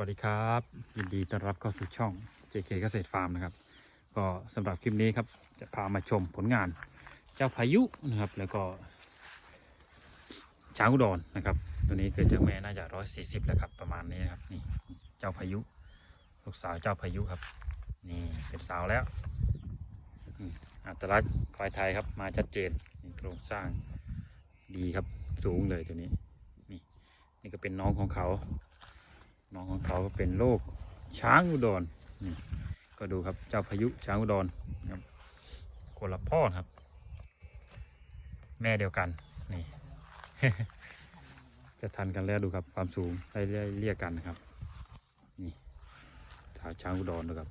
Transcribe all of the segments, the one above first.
วัสดีครับ ยินดีต้อนรับเข้าสู่ช่อง JK เกษตรฟาร์มนะครับ ก็สำหรับคลิปนี้ครับจะพามาชมผลงาน เจ้าพายุนะครับ แล้วก็ช้างอุดรนะครับ ตัวนี้เกิดจากแม่น่าจะร้อยสี่สิบแล้วครับ ประมาณนี้นะครับนี่เจ้าพายุ ลูกสาวเจ้าพายุครับ นี่เป็นสาวแล้วอัตลักษณ์ควายไทยครับมาชัดเจนโครงสร้างดีครับสูงเลยตัวนี้นี่นี่ก็เป็นน้องของเขา น้องของเขาก็เป็นโรคช้างอุดรก็ดูครับเจ้าพายุช้างอุดรครับคนละพ่อครับ แม่เดียวกันนี่จะทันกันแล้วดูครับความสูงได้เรียกกันนะครับนี่ท้าวช้างอุดรดูครับ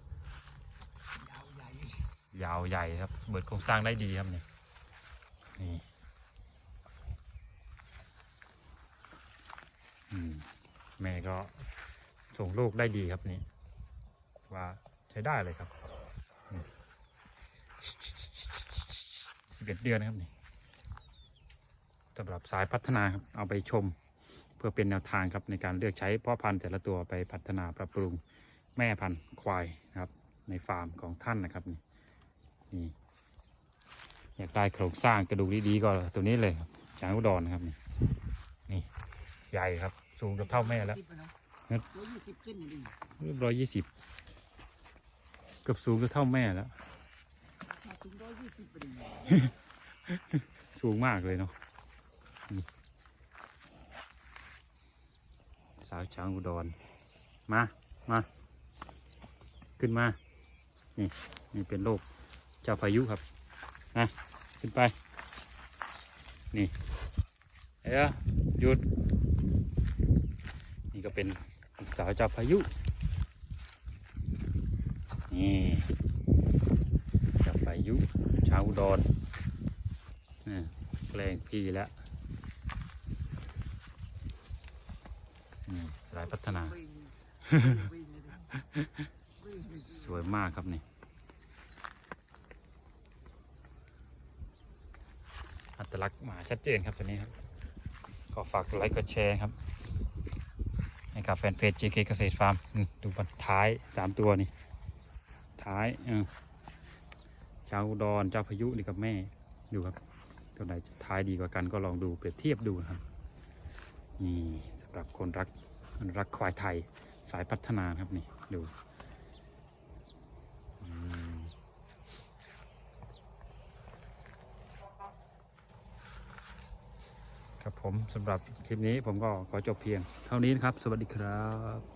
ยาวใหญ่ครับเบิดโครงสร้างได้ดีครับนี่นี่แม่ก็ ส่งลูกได้ดีครับนี่ว่าใช้ได้เลยครับสิบเอ็ดเดือนนะครับนี่สำหรับสายพัฒนาครับเอาไปชม เพื่อเป็นแนวทางครับในการเลือกใช้พ่อพันธุ์แต่ละตัวไปพัฒนาปรับปรุงแม่พันธุ์ควายนะครับ ในฟาร์มของท่านนะครับนี่นี่อยากได้โครงสร้างกระดูกดีๆก็ตัวนี้เลยครับช้างอุดรนะครับนี่นี่ใหญ่ครับ สูงกับเท่าแม่แล้ว นนี่ดิเรียบร้อยยี่สิบเกือบสูงก็เท่าแม่แล้วถ้าถึงร้อยยี่สิบไปดิสูงมากเลยเนาะนี่สาวช้างอุดร มา มา ขึ้นมา นี่ นี่เป็นโรคเจ้าพายุครับ นะ ขึ้นไป นี่ เอ้ยหยุด นี่ก็เป็น สาวจ้าพายุ นี่จ้าพายุชางอุดรนี่แกลงพี่แล้วนี่สายพัฒนา สวยมากครับนี่อัตลักษณ์หมาชัดเจนครับตัวนี้ครับ ก็ฝากไลค์กดแชร์ครับ กับแฟนเพจ JK เกษตรฟาร์มดูบันท้ายสามตัวนี่ ท้ายเออเจ้าดอนเจ้าพายุนี่กับแม่ดูครับ ตัวไหนท้ายดีกว่ากันก็ลองดูเปรียบเทียบดูนะครับนี่สำหรับคนรักคนรักควายไทยสายพัฒนาครับนี่ดู ครับผมสำหรับคลิปนี้ผมก็ขอจบเพียง เท่านี้นะครับ สวัสดีครับ